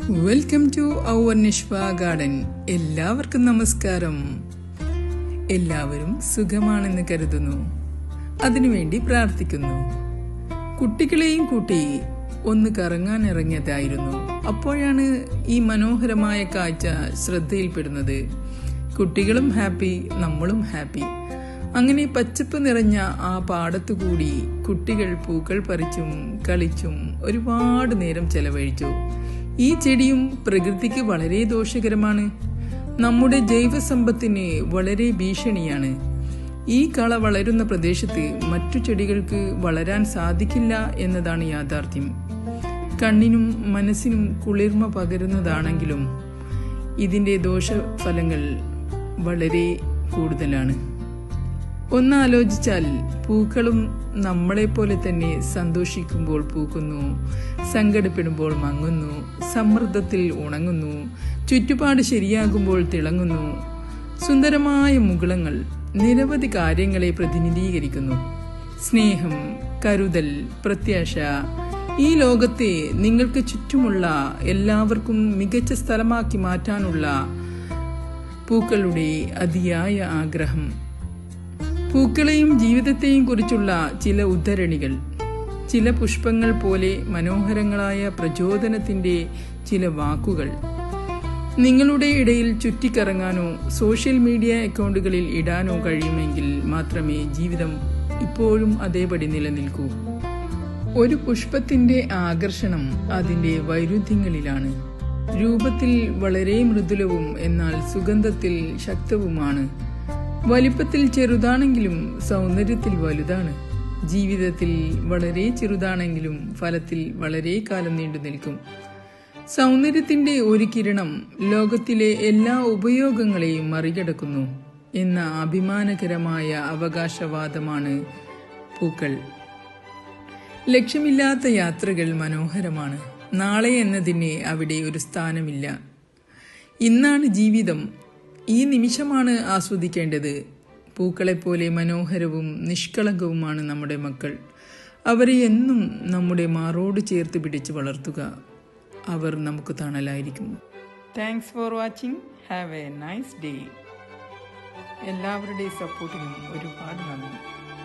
Welcome to our Nishva garden എല്ലാവർക്കും നമസ്കാരം. എല്ലാവരും സുഖമാണെന്ന് കരുതുന്നു. അതിനുവേണ്ടി പ്രാർത്ഥിക്കുന്നു. കുട്ടികളെയും കൂട്ടി ഒന്ന് കറങ്ങാൻ ഇറങ്ങിയതായിരുന്നു അപ്പോഴാണ് ഈ മനോഹരമായ കാഴ്ച ശ്രദ്ധയിൽപ്പെടുന്നത്. കുട്ടികളും ഹാപ്പി നമ്മളും ഹാപ്പി. അങ്ങനെ പച്ചപ്പ് നിറഞ്ഞ ആ പാടത്തു കൂടി കുട്ടികൾ പൂക്കൾ പറിച്ചും കളിച്ചും ഒരുപാട് നേരം ചെലവഴിച്ചു. ഈ ചെടിയും പ്രകൃതിക്ക് വളരെ ദോഷകരമാണ്. നമ്മുടെ ജൈവസമ്പത്തിന് വളരെ ഭീഷണിയാണ്. ഈ കള വളരുന്ന പ്രദേശത്ത് മറ്റു ചെടികൾക്ക് വളരാൻ സാധിക്കില്ല എന്നതാണ് യാഥാർത്ഥ്യം. കണ്ണിനും മനസ്സിനും കുളിർമ പകരുന്നതാണെങ്കിലും ഇതിന്റെ ദോഷഫലങ്ങൾ വളരെ കൂടുതലാണ്. ഒന്നാലോചിച്ചാൽ പൂക്കളും നമ്മളെ പോലെ തന്നെ സന്തോഷിക്കുമ്പോൾ പൂക്കുന്നു സങ്കടപ്പെടുമ്പോൾ മങ്ങുന്നു സമ്മർദ്ദത്തിൽ ഉണങ്ങുന്നു ചുറ്റുപാട് ശരിയാകുമ്പോൾ തിളങ്ങുന്നു. സുന്ദരമായ മുകുളങ്ങൾ നിരവധി കാര്യങ്ങളെ പ്രതിനിധീകരിക്കുന്നു. സ്നേഹം കരുതൽ പ്രത്യാശ ഈ ലോകത്തെ നിങ്ങൾക്ക് ചുറ്റുമുള്ള എല്ലാവർക്കും മികച്ച സ്ഥലമാക്കി മാറ്റാനുള്ള പൂക്കളുടെ അതിയായ ആഗ്രഹം. പൂക്കളെയും ജീവിതത്തെയും കുറിച്ചുള്ള ചില ഉദ്ധരണികൾ ചില പുഷ്പങ്ങൾ പോലെ മനോഹരങ്ങളായ പ്രചോദനത്തിന്റെ ചില വാക്കുകൾ. നിങ്ങളുടെ ഇടയിൽ ചുറ്റിക്കറങ്ങാനോ സോഷ്യൽ മീഡിയ അക്കൗണ്ടുകളിൽ ഇടാനോ കഴിയുമെങ്കിൽ മാത്രമേ ജീവിതം ഇപ്പോഴും അതേപടി നിലനിൽക്കൂ. ഒരു പുഷ്പത്തിന്റെ ആകർഷണം അതിന്റെ വൈരുദ്ധ്യങ്ങളിലാണ്. രൂപത്തിൽ വളരെ മൃദുലവും എന്നാൽ സുഗന്ധത്തിൽ ശക്തവുമാണ് വലിപ്പത്തിൽ ചെറുതാണെങ്കിലും സൗന്ദര്യത്തിൽ വലുതാണ്. ജീവിതത്തിൽ വളരെ ചെറുതാണെങ്കിലും ഫലത്തിൽ വളരെ കാലം നീണ്ടു നിൽക്കും. സൗന്ദര്യത്തിന്റെ ഒരു കിരണം ലോകത്തിലെ എല്ലാ ഉപയോഗങ്ങളെയും മറികടക്കുന്നു എന്ന അഭിമാനകരമായ അവകാശവാദമാണ് പൂക്കൾ. ലക്ഷ്യമില്ലാത്ത യാത്രകൾ മനോഹരമാണ്. നാളെ എന്നതിന് അവിടെ ഒരു സ്ഥാനമില്ല. ഇന്നാണ് ജീവിതം ഈ നിമിഷമാണ് ആസ്വദിക്കേണ്ടത്. പൂക്കളെപ്പോലെ മനോഹരവും നിഷ്കളങ്കവുമാണ് നമ്മുടെ മക്കൾ. അവരെ എന്നും നമ്മുടെ മാറോട് ചേർത്ത് പിടിച്ച് വളർത്തുക. അവർ നമുക്ക് തണലായിരിക്കും. Thanks for watching have a nice day എല്ലാവരുടെയും സപ്പോർട്ടിനും ഒരുപാട് നന്ദി.